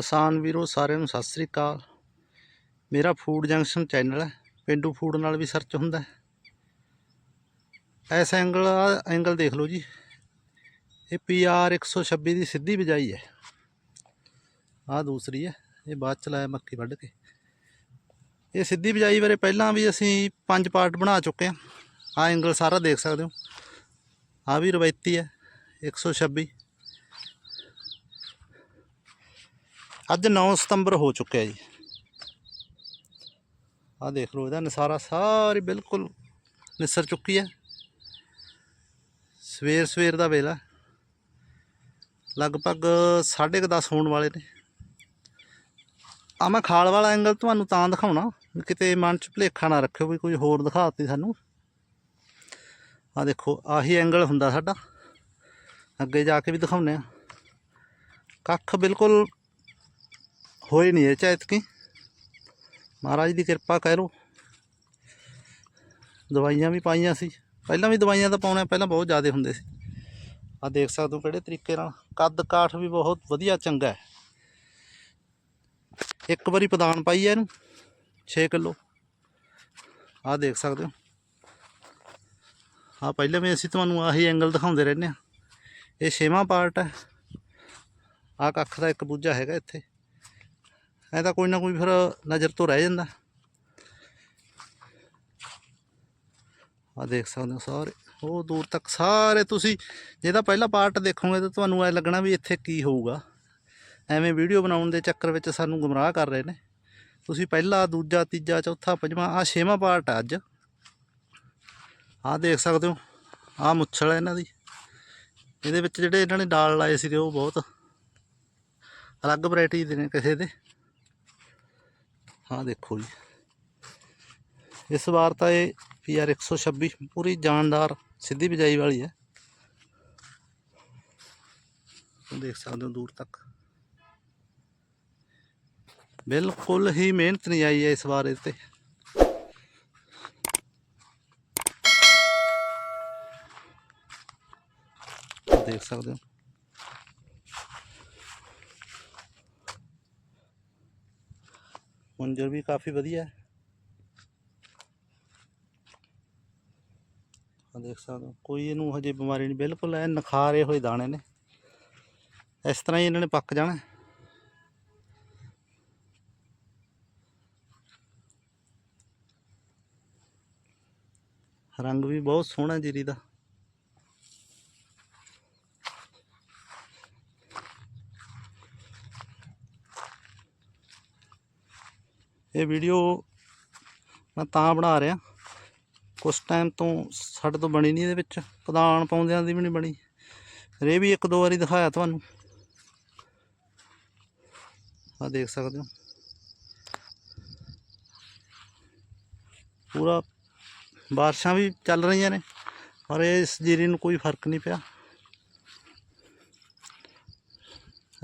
ਕਿਸਾਨ ਵੀਰੋ, ਸਾਰਿਆਂ ਨੂੰ ਸਤਿ ਸ੍ਰੀ ਅਕਾਲ। ਮੇਰਾ ਫੂਡ ਜੰਕਸ਼ਨ ਚੈਨਲ ਹੈ, ਪਿੰਡੂ ਫੂਡ ਨਾਲ ਵੀ ਸਰਚ ਹੁੰਦਾ ਹੈ। ਐਸ ਐਂਗਲ ਆ ਐਂਗਲ ਦੇਖ ਲਓ ਜੀ। ਇਹ ਪੀਆਰ 126 ਦੀ ਸਿੱਧੀ ਬਜਾਈ ਹੈ। ਆਹ ਦੂਸਰੀ ਹੈ, ਇਹ ਬਾਅਦ ਚ ਲਾਇਆ ਮੱਕੀ ਵੱਢ ਕੇ। ਇਹ ਸਿੱਧੀ ਬਜਾਈ ਬਾਰੇ ਪਹਿਲਾਂ ਵੀ ਅਸੀਂ ਪੰਜ ਪਾਰਟ ਬਣਾ ਚੁੱਕੇ ਹਾਂ। ਆ ਐਂਗਲ ਸਾਰਾ ਦੇਖ ਸਕਦੇ ਹੋ। ਆ ਵੀ ਰਵਾਇਤੀ ਹੈ 126 ਅੱਜ 9 ਸਤੰਬਰ ਹੋ ਚੁੱਕਿਆ ਜੀ। ਆ ਦੇਖ ਲਓ, ਇਹਦਾ ਨਸਾਰਾ ਸਾਰੀ ਬਿਲਕੁਲ ਨਿਸਰ ਚੁੱਕੀ ਹੈ। ਸਵੇਰ ਸਵੇਰ ਦਾ ਵੇਲਾ। ਲਗਭਗ 10:30 ਹੋਣ ਵਾਲੇ ਨੇ। ਆ ਮੈਂ ਖਾਲ ਵਾਲਾ ਐਂਗਲ ਤੁਹਾਨੂੰ ਤਾਂ ਦਿਖਾਉਣਾ ਕਿਤੇ ਮਨ ਚ ਭੁਲੇਖਾ ਨਾ ਰੱਖਿਓ ਵੀ ਕੋਈ ਹੋਰ ਦਿਖਾਤੀ ਸਾਨੂੰ। ਆ ਦੇਖੋ, ਆਹੀ ਐਂਗਲ ਹੁੰਦਾ ਸਾਡਾ। ਅੱਗੇ ਜਾ ਕੇ ਵੀ ਦਿਖਾਉਨੇ ਆ ਕੱਖ ਬਿਲਕੁਲ ਹੋਏ ਨਹੀਂ ਇਹ ਚਾਇਤ ਕੀ ਮਹਾਰਾਜ ਦੀ ਕਿਰਪਾ ਕਹਿ ਲੋ ਦਵਾਈਆਂ ਵੀ ਪਾਈਆਂ ਸੀ। ਪਹਿਲਾਂ ਵੀ ਦਵਾਈਆਂ ਤਾਂ ਪਾਉਣਾ ਪਹਿਲਾਂ ਬਹੁਤ ਜ਼ਿਆਦਾ ਹੁੰਦੇ ਸੀ। ਆ ਦੇਖ ਸਕਦੇ ਹੋ ਕਿਹੜੇ ਤਰੀਕੇ ਨਾਲ। ਕੱਦ ਕਾਠ ਵੀ ਬਹੁਤ ਵਧੀਆ ਚੰਗਾ ਹੈ। ਇੱਕ ਵਾਰੀ ਪਦਾਨ ਪਾਈ ਹੈ ਇਹਨੂੰ 6 ਕਿਲੋ। ਆ ਦੇਖ ਸਕਦੇ ਹੋ। ਆ ਪਹਿਲਾਂ ਵੀ ਅਸੀਂ ਤੁਹਾਨੂੰ ਆਹੀ ਐਂਗਲ ਦਿਖਾਉਂਦੇ ਰਹਿੰਦੇ ਆ ਇਹ ਛੇਵਾਂ ਪਾਰਟ ਹੈ। ਆ ਕੱਖ ਦਾ ਇੱਕ ਬੂਝਾ ਹੈਗਾ ਇੱਥੇ। ਐ ਤਾਂ ਕੋਈ ਨਾ ਕੋਈ ਫਿਰ ਨਜ਼ਰ ਤੋਂ ਰਹਿ ਜਾਂਦਾ। ਆ ਦੇਖ ਸਕਦੇ ਹੋ ਸਾਰੇ ਉਹ ਦੂਰ ਤੱਕ ਸਾਰੇ ਤੁਸੀਂ ਜਿਹਦਾ ਪਹਿਲਾ ਪਾਰਟ ਦੇਖੋਗੇ ਤਾਂ ਤੁਹਾਨੂੰ ਐ ਲੱਗਣਾ ਵੀ ਇੱਥੇ ਕੀ ਹੋਊਗਾ। ਐਵੇਂ ਵੀਡੀਓ ਬਣਾਉਣ ਦੇ ਚੱਕਰ ਵਿੱਚ ਸਾਨੂੰ ਗੁੰਮਰਾਹ ਕਰ ਰਹੇ ਨੇ। ਤੁਸੀਂ ਪਹਿਲਾ, ਦੂਜਾ, ਤੀਜਾ, ਚੌਥਾ, ਪੰਜਵਾਂ ਆ ਛੇਵਾਂ ਪਾਰਟ ਆ ਅੱਜ। ਆ ਦੇਖ ਸਕਦੇ ਹੋ ਆ ਮੁੱਛਲ ਹੈ ਇਹਨਾਂ ਦੀ। ਇਹਦੇ ਵਿੱਚ ਜਿਹੜੇ ਇਹਨਾਂ ਨੇ ਡਾਲ ਲਾਏ ਸੀਗੇ ਉਹ ਬਹੁਤ ਅਲੱਗ ਵੈਰਾਈਟੀ ਦੇ ਨੇ ਕਿਸੇ ਦੇ। ਹਾਂ, ਦੇਖੋ ਜੀ। ਇਸ ਵਾਰ ਤਾਂ ਇਹ ਪੀਆਰ 126 ਪੂਰੀ ਜਾਨਦਾਰ ਸਿੱਧੀ ਬਿਜਾਈ ਵਾਲੀ ਹੈ। ਦੇਖ ਸਕਦੇ ਹੋ ਦੂਰ ਤੱਕ। ਬਿਲਕੁਲ ਹੀ ਮਿਹਨਤ ਨਹੀਂ ਆਈ ਹੈ ਇਸ ਵਾਰ ਇਹ ਤੇ। ਦੇਖ ਸਕਦੇ ਹੋ। ਮੰਜਰ ਵੀ ਕਾਫੀ ਵਧੀਆ ਹੈ। ਆ ਦੇਖ ਸਕਦੇ ਹੋ, ਕੋਈ ਇਹਨੂੰ ਹਜੇ ਬਿਮਾਰੀ ਨਹੀਂ, ਬਿਲਕੁਲ ਐ ਨਖਾਰੇ ਹੋਏ ਦਾਣੇ ਨੇ। ਇਸ ਤਰ੍ਹਾਂ ਹੀ ਇਹਨਾਂ ਨੇ ਪੱਕ ਜਾਣਾ। ਰੰਗ ਵੀ ਬਹੁਤ ਸੋਹਣਾ ਜੀਰੀ ਦਾ। ਇਹ ਵੀਡੀਓ ਮੈਂ ਤਾਂ ਬਣਾ ਰਿਹਾ। ਕੁਛ ਟਾਈਮ ਤੋਂ ਸਾਡੇ ਤੋਂ ਬਣੀ ਨਹੀਂ ਇਹਦੇ ਵਿੱਚ। ਪ੍ਰਧਾਨ ਪਾਉਂਦਿਆਂ ਦੀ ਵੀ ਨਹੀਂ ਬਣੀ। ਰੇ ਵੀ ਇੱਕ ਦੋ ਵਾਰੀ ਦਿਖਾਇਆ ਤੁਹਾਨੂੰ। ਆ ਦੇਖ ਸਕਦੇ ਹੋ। ਪੂਰਾ ਬਾਰਿਸ਼ਾਂ ਵੀ ਚੱਲ ਰਹੀਆਂ ਨੇ, ਪਰ ਇਸ ਜੀਰੀ ਨੂੰ ਕੋਈ ਫ਼ਰਕ ਨਹੀਂ ਪਿਆ।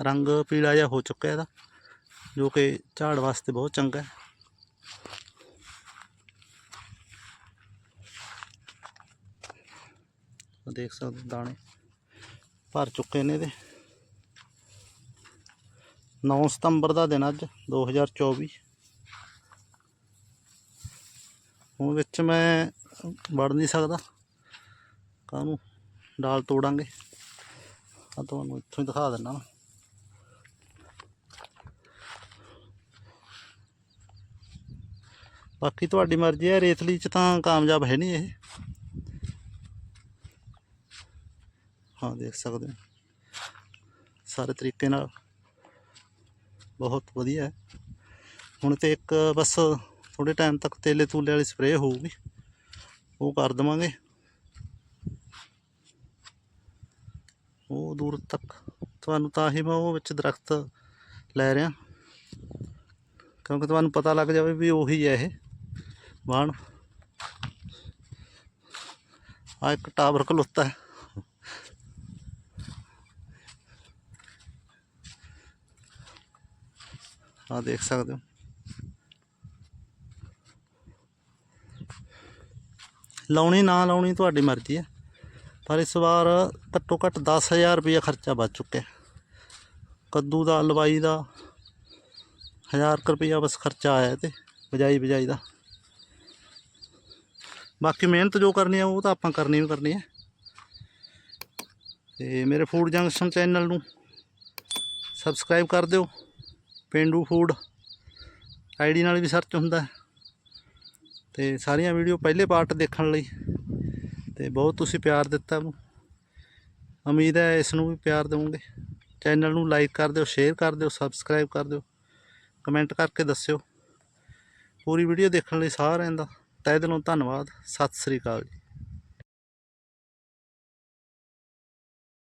ਰੰਗ ਪੀਲਾ ਜਿਹਾ ਹੋ ਚੁੱਕਾ ਇਹਦਾ। ਜੋ ਕਿ ਝਾੜ ਵਾਸਤੇ ਬਹੁਤ ਚੰਗਾ ਹੈ। ਦੇਖ ਸਕਦੇ ਦਾਣੇ ਭਰ ਚੁੱਕੇ ਨੇ ਇਹਦੇ। 9 ਸਤੰਬਰ ਦਾ ਦਿਨ ਅੱਜ 2024 ਹੁਣ ਵਿੱਚ ਮੈਂ ਵੜ ਨਹੀਂ ਸਕਦਾ। ਕਾਹਨੂੰ? ਡਾਲ ਤੋੜਾਂਗੇ। ਆ ਤੁਹਾਨੂੰ ਇੱਥੋਂ ਹੀ ਦਿਖਾ ਦਿੰਦਾ ਬਾਕੀ ਤੁਹਾਡੀ ਮਰਜ਼ੀ ਹੈ, ਰੇਤਲੀ ਚ ਤਾਂ ਕਾਮਯਾਬ ਹੈ ਨਹੀਂ ਇਹ। ਹਾਂ, ਦੇਖ ਸਕਦੇ ਹੋ। ਸਾਰੇ ਤਰੀਕੇ ਨਾਲ ਬਹੁਤ ਵਧੀਆ ਹੁਣ ਤੇ ਇੱਕ ਬਸ ਥੋੜੇ ਟਾਈਮ ਤੱਕ ਤੇਲੇ ਤੂਲੇ ਵਾਲੀ ਸਪਰੇਅ ਹੋਊਗੀ। ਉਹ ਕਰ ਦਵਾਂਗੇ। ਉਹ ਦੂਰ ਤੱਕ ਤੁਹਾਨੂੰ ਤਾਂ ਹੀ ਮੈਂ ਉਹ ਵਿੱਚ ਦਰਖਤ ਲੈ ਰਿਹਾ। ਕਿਉਂਕਿ ਤੁਹਾਨੂੰ ਪਤਾ ਲੱਗ ਜਾਵੇ ਵੀ ਉਹੀ ਹੈ ਇਹ। ਬਾਣ। ਆ ਇੱਕ ਟਾਵਰ ਖਲੋਤਾ ਹੈ। ਆ ਦੇਖ ਸਕਦੇ ਹੋ। ਲਾਉਣੀ ਨਾ ਲਾਉਣੀ ਤੁਹਾਡੀ ਮਰਜ਼ੀ ਹੈ, ਪਰ ਇਸ ਵਾਰ ਘੱਟੋ ਘੱਟ 10000 ਰੁਪਏ ਖਰਚਾ ਬਚ ਚੁੱਕਿਆ ਕੱਦੂ ਦਾ ਲਵਾਈ ਦਾ ਹਜ਼ਾਰ ਕੁ ਰੁਪਈਆ ਬਸ ਖਰਚਾ ਆਇਆ ਤੇ ਬਜਾਈ ਬਜਾਈ ਦਾ। ਬਾਕੀ ਮਿਹਨਤ ਜੋ ਕਰਨੀ ਆ, ਉਹ ਤਾਂ ਆਪਾਂ ਕਰਨੀ ਵੀ ਕਰਨੀ ਹੈ ਤੇ ਮੇਰੇ ਫੂਡ ਜੰਕਸ਼ਨ ਚੈਨਲ ਨੂੰ ਸਬਸਕ੍ਰਾਈਬ ਕਰ ਦਿਓ। ਪੇਂਡੂ ਫੂਡ ਆਈਡੀ ਨਾਲ ਵੀ ਸਰਚ ਹੁੰਦਾ ਹੈ। ਤੇ ਸਾਰੀਆਂ ਵੀਡੀਓ ਪਹਿਲੇ ਪਾਰਟ ਦੇਖਣ ਲਈ। ਤੇ ਬਹੁਤ ਤੁਸੀਂ ਪਿਆਰ ਦਿੱਤਾ ਮੈਨੂੰ। ਉਮੀਦ ਹੈ ਇਸ ਨੂੰ ਵੀ ਪਿਆਰ ਦੇਵੋਗੇ। ਚੈਨਲ ਨੂੰ ਲਾਈਕ ਕਰ ਦਿਓ ਸ਼ੇਅਰ ਕਰ ਦਿਓ ਸਬਸਕ੍ਰਾਈਬ ਕਰ ਦਿਓ। ਕਮੈਂਟ ਕਰਕੇ ਦੱਸਿਓ। ਪੂਰੀ ਵੀਡੀਓ ਦੇਖਣ ਲਈ ਸਾਰਿਆਂ ਦਾ ਤਹਿ ਦਿਲੋਂ ਧੰਨਵਾਦ ਸਤਿ ਸ੍ਰੀ ਅਕਾਲ ਜੀ।